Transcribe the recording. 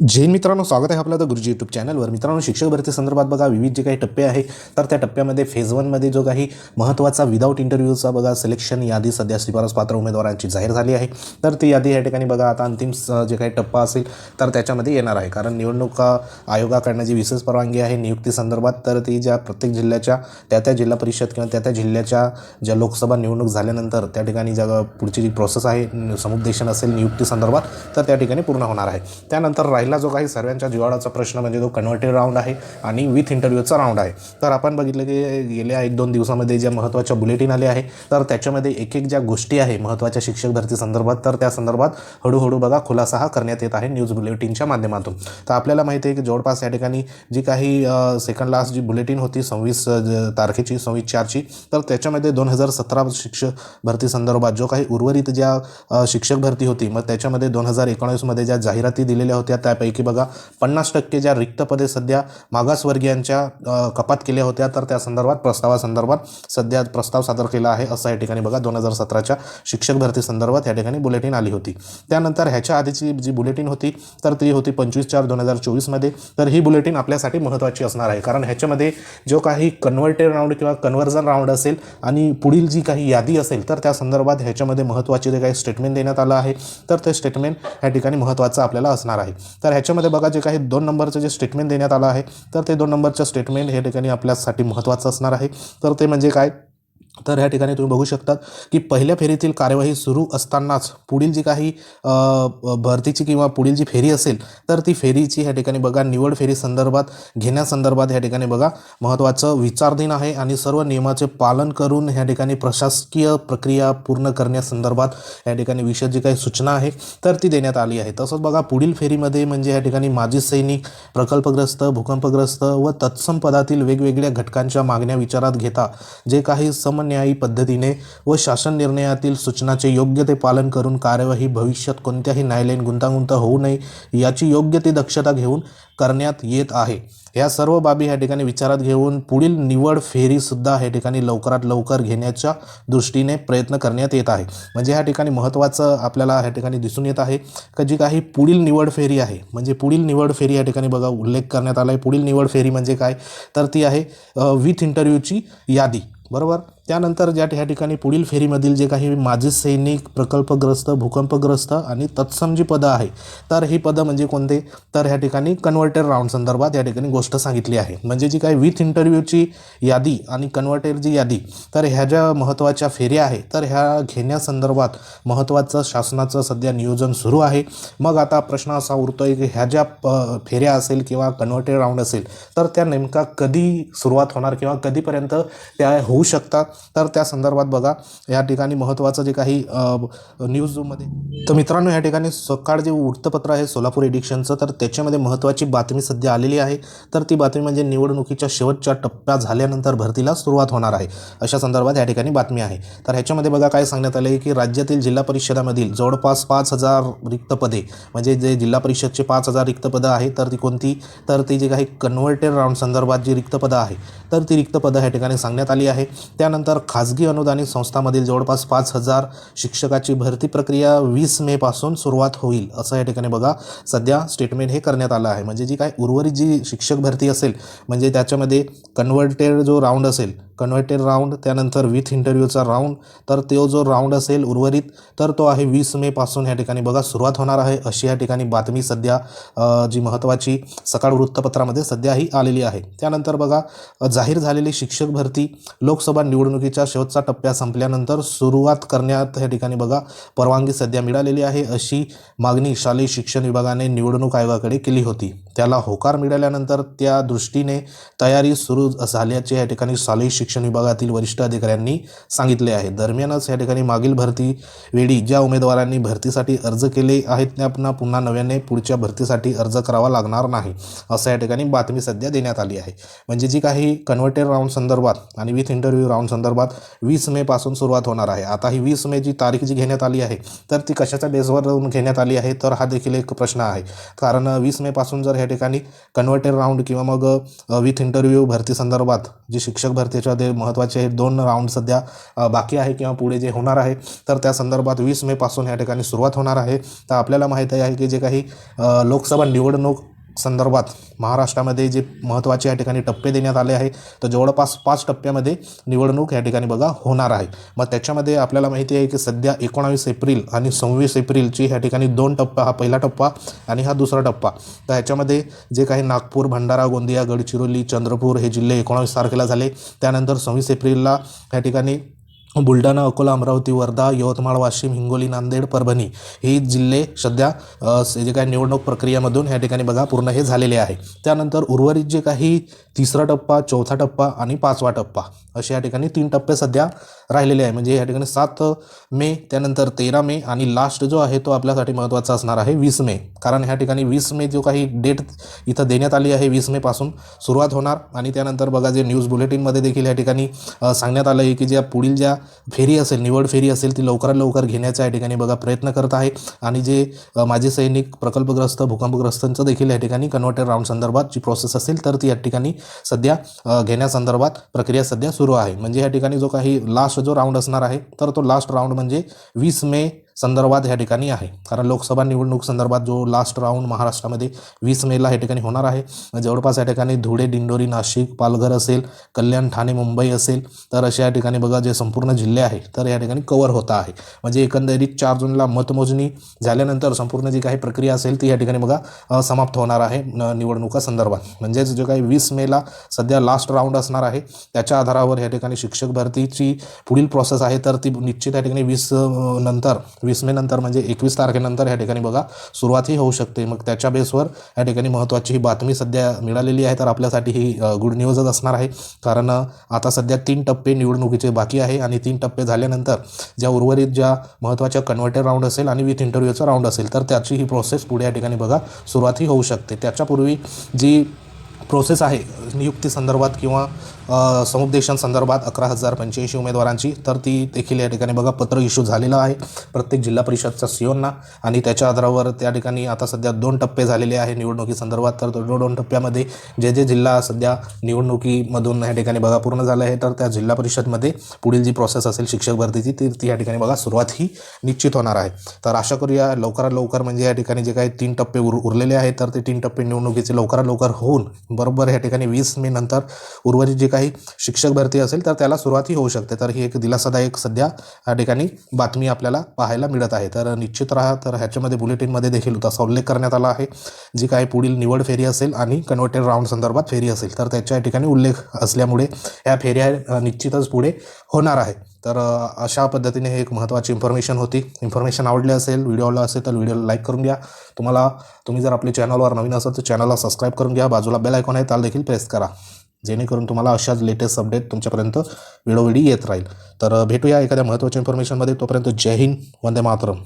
जैन मित्रांनो स्वागत आहे आपलं तर गुरुजी यूट्यूब चॅनलवर मित्रांनो शिक्षक भरती संदर्भात बघा विविध जे काही टप्पे आहे तर त्या टप्प्यामध्ये फेज वनमध्ये जो काही महत्त्वाचा विदाऊट इंटरव्ह्यूचा बघा सिलेक्शन यादी सध्या शिफारस पात्र उमेदवारांची जाहीर झाली आहे. तर ती यादी या ठिकाणी बघा आता अंतिम स- जे काही टप्पा असेल तर त्याच्यामध्ये येणार आहे. कारण निवडणुका आयोगाकडनं जी विशेष परवानगी आहे नियुक्ती संदर्भात तर ती ज्या प्रत्येक जिल्ह्याच्या त्या त्या जिल्हा परिषद किंवा त्या त्या जिल्ह्याच्या ज्या लोकसभा निवडणूक झाल्यानंतर त्या ठिकाणी ज्या पुढची जी प्रोसेस आहे समुपदेशन असेल नियुक्ती संदर्भात तर त्या ठिकाणी पूर्ण होणार आहे. त्यानंतर राहिला जो काही सर्वांच्या जिवाळाचा प्रश्न म्हणजे तो कन्व्हर्टेड राऊंड आहे आणि विथ इंटरव्ह्यूचा राऊंड आहे. तर आपण बघितलं की गेल्या एक दोन दिवसामध्ये ज्या महत्त्वाच्या बुलेटिन आले आहे तर त्याच्यामध्ये एक एक ज्या गोष्टी आहे महत्त्वाच्या शिक्षक भरती संदर्भात तर त्या संदर्भात हळूहळू बघा खुलासा हा करण्यात येत आहे न्यूज बुलेटिनच्या माध्यमातून. तर आपल्याला माहिती आहे की जवळपास या ठिकाणी जी काही सेकंड लास्ट जी बुलेटिन होती सव्वीस तारखेची सव्वीस चारची तर त्याच्यामध्ये दोन हजार सतरा शिक्षक भरती संदर्भात जो काही उर्वरित ज्या शिक्षक भरती होती मग त्याच्यामध्ये दोन हजार एकोणीसमध्ये ज्या जाहिराती दिलेल्या होत्या त्या त्यापैकी बघा पन्नास टक्के ज्या रिक्त पदे सध्या मागासवर्गीयांच्या कपात केल्या होत्या तर त्या संदर्भात प्रस्तावासंदर्भात सध्या प्रस्ताव सादर केला आहे असं या ठिकाणी बघा दोन हजार सतराच्या शिक्षक भरती संदर्भात या ठिकाणी बुलेटिन आली होती. त्यानंतर ह्याच्या आधीची जी बुलेटिन होती तर ती होती पंचवीस चार दोन हजार चोवीसमध्ये तर ही बुलेटिन आपल्यासाठी महत्त्वाची असणार आहे. कारण ह्याच्यामध्ये जो काही कन्व्हर्टेड राऊंड किंवा कन्व्हर्जन राऊंड असेल आणि पुढील जी काही यादी असेल तर त्या संदर्भात ह्याच्यामध्ये महत्त्वाचे जे काही स्टेटमेंट देण्यात आलं आहे तर ते स्टेटमेंट ह्या ठिकाणी महत्त्वाचं आपल्याला असणार आहे. तर ह्याच्यामध्ये बघा जे काही दोन नंबरचं जे स्टेटमेंट देण्यात आलं आहे तर ते दोन नंबरचं स्टेटमेंट हे ठिकाणी आपल्यासाठी महत्त्वाचं असणार आहे. तर ते म्हणजे काय? तर ह्या ठिकाणी तुम्ही बघू शकता की पहिल्या फेरीतील कार्यवाही सुरू असतानाच पुढील जी काही भरतीची किंवा पुढील जी फेरी असेल तर ती फेरीची ह्या ठिकाणी बघा निवड फेरी संदर्भात घेण्यासंदर्भात ह्या ठिकाणी बघा महत्त्वाचं विचारधीन आहे आणि सर्व नियमाचे पालन करून ह्या ठिकाणी प्रशासकीय प्रक्रिया पूर्ण करण्यासंदर्भात या ठिकाणी विषय जी काही सूचना आहे तर ती देण्यात आली आहे. तसंच बघा पुढील फेरीमध्ये म्हणजे या ठिकाणी माजी सैनिक प्रकल्पग्रस्त भूकंपग्रस्त व तत्सम पदातील वेगवेगळ्या घटकांच्या मागण्या विचारात घेता जे काही सम समन्यायी पद्धतीने व शासन निर्णयातील सूचनाचे योग्य ते पालन करून कार्यवाही भविष्यात कोणत्याही न्यायालयीन गुंतागुंत होऊ नये याची योग्य ती दक्षता घेऊन करण्यात येत आहे. या सर्व बाबी ह्या ठिकाणी विचारात घेऊन पुढील निवड फेरीसुद्धा ह्या ठिकाणी लवकरात लवकर घेण्याच्या दृष्टीने प्रयत्न करण्यात येत आहे. म्हणजे ह्या ठिकाणी महत्त्वाचं आपल्याला ह्या ठिकाणी दिसून येत आहे का जी काही पुढील निवड फेरी आहे. म्हणजे पुढील निवड फेरी या ठिकाणी बघा उल्लेख करण्यात आला आहे पुढील निवड फेरी म्हणजे काय? तर ती आहे विथ इंटरव्ह्यूची यादी. बरोबर? त्यानंतर ज्या ह्या ठिकाणी पुढील फेरीमधील जे काही माजी सैनिक प्रकल्पग्रस्त भूकंपग्रस्त आणि तत्सम जी पदं आहे तर ही पदं म्हणजे कोणते? तर ह्या ठिकाणी कन्व्हर्टेड राऊंड संदर्भात या ठिकाणी गोष्ट सांगितली आहे. म्हणजे जी काही विथ इंटरव्ह्यूची यादी आणि कन्व्हर्टेडची यादी तर ह्या ज्या महत्त्वाच्या फेऱ्या आहे तर ह्या घेण्यासंदर्भात महत्त्वाचं शासनाचं सध्या नियोजन सुरू आहे. मग आता प्रश्न असा उरतो आहे की ह्या ज्या प- फेऱ्या असेल किंवा कन्व्हर्टेड राऊंड असेल तर त्या नेमका कधी सुरुवात होणार किंवा कधीपर्यंत त्या होऊ शकतात? तर त्या संदर्भात बघा या ठिकाणी महत्त्वाचं जे काही न्यूजमध्ये तर मित्रांनो या ठिकाणी सकाळ जे वृत्तपत्र आहे सोलापूर एडिक्शनचं तर त्याच्यामध्ये महत्त्वाची बातमी सध्या आलेली आहे. तर ती बातमी म्हणजे निवडणुकीच्या शेवटच्या टप्प्यात झाल्यानंतर भरतीला सुरुवात होणार आहे. अशा संदर्भात या ठिकाणी बातमी आहे. तर ह्याच्यामध्ये बघा काय सांगण्यात आलं आहे की राज्यातील जिल्हा परिषदामधील जवळपास पाच हजार रिक्त पदे म्हणजे जे जिल्हा परिषदचे पाच हजार रिक्त पदं आहे तर ती कोणती? तर ती जी काही कन्व्हर्टेड राऊंड संदर्भात जी रिक्त पदं आहे तर ती रिक्त पदं ह्या ठिकाणी सांगण्यात आली आहे. त्यानंतर खाजगी अनुदानित संस्थांमधील जवळपास पाच हजार शिक्षकाची भरती प्रक्रिया वीस मेपासून सुरुवात होईल असं या ठिकाणी बघा. सध्या स्टेटमेंट हे करण्यात आलं आहे. म्हणजे जी काय उर्वरित जी शिक्षक भरती असेल म्हणजे त्याच्यामध्ये कन्व्हर्टेड जो राऊंड असेल कन्व्हर्टेड राऊंड त्यानंतर विथ इंटरव्ह्यूचा राऊंड. तर तो जो राऊंड असेल उर्वरित तर तो आहे वीस मेपासून या ठिकाणी. बघा सुरुवात होणार आहे अशी या ठिकाणी बातमी सध्या जी महत्त्वाची सकाळ वृत्तपत्रामध्ये सध्या ही आलेली आहे. त्यानंतर बघा जाहीर झालेली शिक्षक भरती लोकसभा निवडणुकीच्या शेवटचा टप्प्या संपल्यानंतर सुरुवात करण्यात या ठिकाणी बघा परवानगी सध्या मिळालेली आहे अशी मागणी शालेय शिक्षण विभागाने निवडणूक आयोगाकडे केली होती. त्याला होकार मिळाल्यानंतर त्या दृष्टीने तयारी सुरू झाल्याचे या ठिकाणी शालेय शिक्षण शिक्षण विभागातील वरिष्ठ अधिकाऱ्यांनी सांगितले आहे. दरम्यानच या ठिकाणी मागील भरती वेळी ज्या उमेदवारांनी भरतीसाठी अर्ज केले आहेत त्यांना पुन्हा नव्याने पुढच्या भरतीसाठी अर्ज करावा लागणार नाही असं या ठिकाणी बातमी सध्या देण्यात आली आहे. म्हणजे जी काही कन्व्हर्टेड राऊंड संदर्भात आणि विथ इंटरव्ह्यू राऊंड संदर्भात वीस मेपासून सुरुवात होणार आहे. आता ही वीस मे जी तारीख जी घेण्यात आली आहे तर ती कशाच्या बेसवर घेण्यात आली आहे तर हा देखील एक प्रश्न आहे. कारण वीस मेपासून जर या ठिकाणी कन्व्हर्टेड राऊंड किंवा मग विथ इंटरव्ह्यू भरती संदर्भात जी शिक्षक भरतीच्या ते महत्त्वाचे हे दोन राऊंड सध्या बाकी आहे किंवा पुढे जे होणार आहे तर त्या संदर्भात वीस मेपासून या ठिकाणी सुरुवात होणार आहे. तर आपल्याला माहीत आहे की जे काही लोकसभा निवडणूक संदर्भात महाराष्ट्रामध्ये जे महत्त्वाचे या ठिकाणी टप्पे देण्यात आले आहे तर जवळपास पाच टप्प्यामध्ये निवडणूक या ठिकाणी बघा होणार आहे. मग त्याच्यामध्ये आपल्याला माहिती आहे की सध्या एकोणावीस एप्रिल आणि सव्वीस एप्रिलची ह्या ठिकाणी दोन टप्पा हा पहिला टप्पा आणि हा दुसरा टप्पा. तर ह्याच्यामध्ये जे काही नागपूर भंडारा गोंदिया गडचिरोली चंद्रपूर हे जिल्हे एकोणावीस तारखेला झाले. त्यानंतर सव्वीस एप्रिलला ह्या ठिकाणी बुलढाणा अकोला अमरावती वर्धा यवतमाळ वाशिम हिंगोली नांदेड परभणी हे जिल्हे सध्या जे काही निवडणूक प्रक्रियेमधून ह्या ठिकाणी बघा पूर्ण हे झालेले आहे. त्यानंतर उर्वरित जे काही तिसरा टप्पा चौथा टप्पा आणि पाचवा टप्पा असे या ठिकाणी तीन टप्पे सध्या राहिलेले आहे. म्हणजे या ठिकाणी सात मे त्यानंतर तेरा मे आणि लास्ट जो आहे तो आपल्यासाठी महत्त्वाचा असणार आहे वीस मे. कारण ह्या ठिकाणी वीस मे जो काही डेट इथं देण्यात आली आहे वीस मेपासून सुरुवात होणार. आणि त्यानंतर बघा जे न्यूज बुलेटिनमध्ये देखील या ठिकाणी सांगण्यात आलं आहे की ज्या पुढील ज्या फेरी असेल निवड फेरी असेल ती लवकरात लवकर घेण्याचा या ठिकाणी बघा प्रयत्न करत आहे. आणि जे माझे माजी सैनिक प्रकल्पग्रस्त भूकंपग्रस्तांचं देखील या ठिकाणी कन्व्हर्टेड राऊंड संदर्भात जी प्रोसेस असेल तर ती या ठिकाणी सध्या घेण्यासंदर्भात प्रक्रिया सध्या सुरू आहे. म्हणजे या ठिकाणी जो काही लास्ट जो राऊंड असणार आहे तर तो लास्ट राऊंड म्हणजे वीस मे संदर्भात या ठिकाणी आहे. कारण लोकसभा निवडणूक संदर्भात जो लास्ट राऊंड महाराष्ट्रामध्ये वीस मेला या ठिकाणी होणार आहे. जवळपास या ठिकाणी धुळे दिंडोरी नाशिक पालघर असेल कल्याण ठाणे मुंबई असेल तर अशा या ठिकाणी बघा जे संपूर्ण जिल्हे आहे तर या ठिकाणी कवर होता आहे. म्हणजे एकंदरीत चार जूनला मतमोजणी झाल्यानंतर संपूर्ण जी काही प्रक्रिया असेल ती या ठिकाणी बघा समाप्त होणार आहे न- निवडणुका संदर्भात. म्हणजेच जे काही वीस मेला सध्या लास्ट राऊंड असणार आहे त्याच्या आधारावर या ठिकाणी शिक्षक भरतीची पुढील प्रोसेस आहे तर ती निश्चित या ठिकाणी वीस नंतर वीस मे नंतर म्हणजे एकवीस तारखेनंतर या ठिकाणी बघा सुरुवातही होऊ शकते. मग त्याच्या बेसवर या ठिकाणी महत्त्वाची ही बातमी सध्या मिळालेली आहे तर आपल्यासाठी ही गुड न्यूजच असणार आहे. कारण आता सध्या तीन टप्पे निवडणुकीचे बाकी आहे आणि तीन टप्पे झाल्यानंतर ज्या उर्वरित ज्या महत्त्वाच्या कन्व्हर्टेड राऊंड असेल आणि विथ इंटरव्ह्यूचा राऊंड असेल तर त्याची ही प्रोसेस पुढे या ठिकाणी बघा सुरुवातही होऊ शकते. त्याच्यापूर्वी जी प्रोसेस आहे नियुक्ती संदर्भात किंवा समुपदेशन संदर्भात अकरा हजार पंच्याऐंशी उमेदवारांची. तर ती देखील या ठिकाणी बघा पत्र इश्यू झालेलं आहे. प्रत्येक जिल्हा परिषदच्या सीओंना. आणि त्याच्या आधारावर त्या ठिकाणी आता सध्या दोन टप्पे झालेले आहे निवडणुकी संदर्भात. तर दोन टप्प्यामध्ये जे जे जिल्हा सध्या निवडणुकीमधून या ठिकाणी बघा पूर्ण झालं आहे. तर त्या जिल्हा परिषदमध्ये पुढील जी प्रोसेस असेल शिक्षक भरतीची ती ती या ठिकाणी बघा सुरुवात ही निश्चित होणार आहे. तर आशा करूया लवकरात लवकर म्हणजे या ठिकाणी जे काही तीन टप्पे उर उरलेले आहेत तर ते तीन टप्पे निवडणुकीचे लवकरात लवकर होऊन बरोबर या ठिकाणी वीस मे नंतर उर्वरित जे काही शिक्षक भरती असेल तर त्याला सुरुवातही होऊ शकते. तर ही एक दिलासादायक सध्या या ठिकाणी बातमी आपल्याला पाहायला मिळत आहे. तर निश्चित राहा तर ह्याच्यामध्ये बुलेटिनमध्ये देखील तसा उल्लेख करण्यात आला आहे. जी काही पुढील निवड फेरी असेल आणि कन्व्हर्टेड राऊंड संदर्भात फेरी असेल तर त्याच्या या ठिकाणी उल्लेख असल्यामुळे ह्या फेऱ्या निश्चितच पुढे होणार आहे. तर अशा पद्धतीने हे एक महत्त्वाची इन्फॉर्मेशन होती. इन्फॉर्मेशन आवडली असेल व्हिडिओला असेल तर व्हिडिओला लाईक करून घ्या. तुम्हाला तुम्ही जर आपल्या चॅनलवर नवीन असाल तर चॅनलला सबस्क्राईब करून घ्या. बाजूला बेल आयकॉन आहे त्याला देखील प्रेस करा. जेणेकरून तुम्हाला अशाच लेटेस्ट अपडेट तुमच्यापर्यंत वेळोवेळी येत राहील. तर भेटूया एखाद्या महत्त्वाच्या इन्फॉर्मेशनमध्ये तोपर्यंत जय हिंद वंदे मातरम.